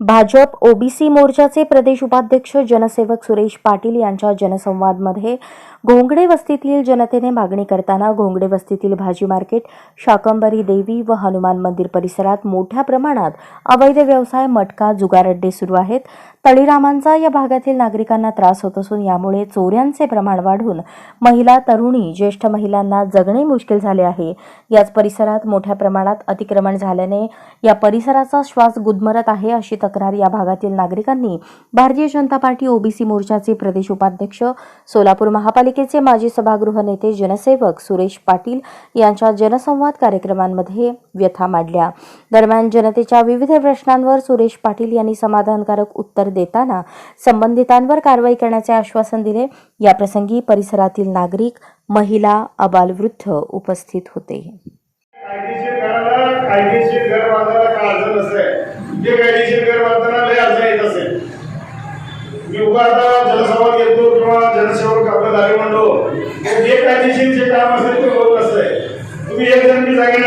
Bhajap OBC मोर्चाचे प्रदेश उपाध्यक्ष जनसेवक सुरेश पाटील यांच्या जनसंवादमध्ये घोंगडे वस्तीतील जनतेने मागणी करताना घोंगडे वस्तीतील भाजी मार्केट शाकंबरी देवी व हनुमान मंदिर परिसरात मोठ्या प्रमाणात अवैध व्यवसाय मटका जुगारड्डे सुरू आहेत. तळीरामांचा या भागातील नागरिकांना त्रास होत असून यामुळे चोऱ्यांचे प्रमाण वाढून महिला तरुणी ज्येष्ठ महिलांना जगणे मुश्किल झाले आहे. याच परिसरात मोठ्या प्रमाणात अतिक्रमण झाल्याने या परिसराचा श्वास गुदमरत आहे अशी तक्रार या भागातील नागरिकांनी भारतीय जनता पार्टी ओबीसी मोर्चाचे प्रदेश उपाध्यक्ष सोलापूर महापालिकेचे माजी सभागृह नेते जनसेवक सुरेश पाटील यांच्या जनसंवाद कार्यक्रमांमध्ये व्यथा मांडल्या. दरम्यान जनतेच्या विविध प्रश्नांवर सुरेश पाटील यांनी समाधानकारक उत्तर देताना संबंधितांवर कारवाई करण्याचे आश्वासन दिले. याप्रसंगी परिसरातील नागरिक महिला अबालवृद्ध उपस्थित होते कायदेशीर घराला कायदेशीर घर बांधायला काय अडचण नसते जे कायदेशीर घर बांधताना लय अडचण येत असेल मी उभा आता जनसभा घेतो किंवा जनसेवक आपलं झाले म्हणतो जे कायदेशीर जे काम असेल ते होत असतंय तुम्ही एक जण मी सांगेन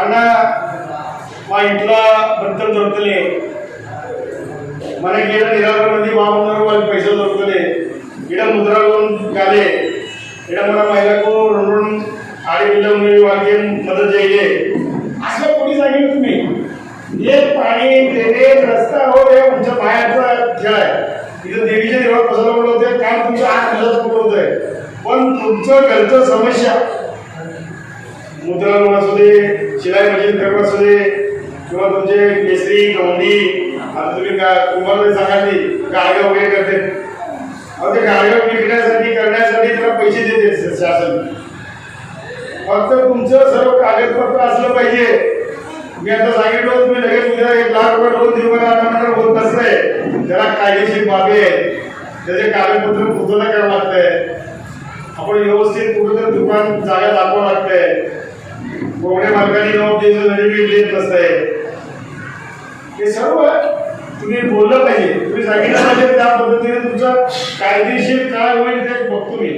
अण्णा मा इथला बंतर जोडतले. मला गेलं निराकरमध्ये महामंडळ पैसे जोडतले. इकडे मुद्रा लोन गाले इकडे मला महिला को रोडून आडे बिल्डमुळे मदत जाईल असं कोणी सांगितलं तुम्ही? एक पाणी तिथं देवीच्या देवळात बसायला म्हणलं काम तुमचं आठ दिवसात पूर्ण आहे पण तुमचं घरचं समस्या. मुद्रा असू दे शिलाई मशीन पेपर असू दे किंवा तुमचे केसरी गवंडी आता तुम्ही का तुम्हाला सांगायची गाड्या वगैरे करते. अहो ते गाड्या विकण्यासाठी करण्यासाठी त्याला पैसे देते शासन. फक्त तुमचं सर्व कागदपत्र असलं पाहिजे. मी आता सांगितलं तुम्ही लगेच उद्या एक लाख रुपये दोन दिवस बोलत आता म्हणणार होत नसतंय त्याला कायदेशीर बाबी आहेत. त्याचे कागदपत्र पूर्ण करावं लागतंय? आपण व्यवस्थित कुठेतरी दुकान जागा दाखवावं लागतंय? कोवड्या मार्गाने जाऊन त्याचं नवीन देत नसतंय हे सर्व तुम्ही बोललं पाहिजे. तुम्ही सांगितलं पाहिजे त्या पद्धतीने तुमचं कायदेशीर काय होईल ते बघतो मी.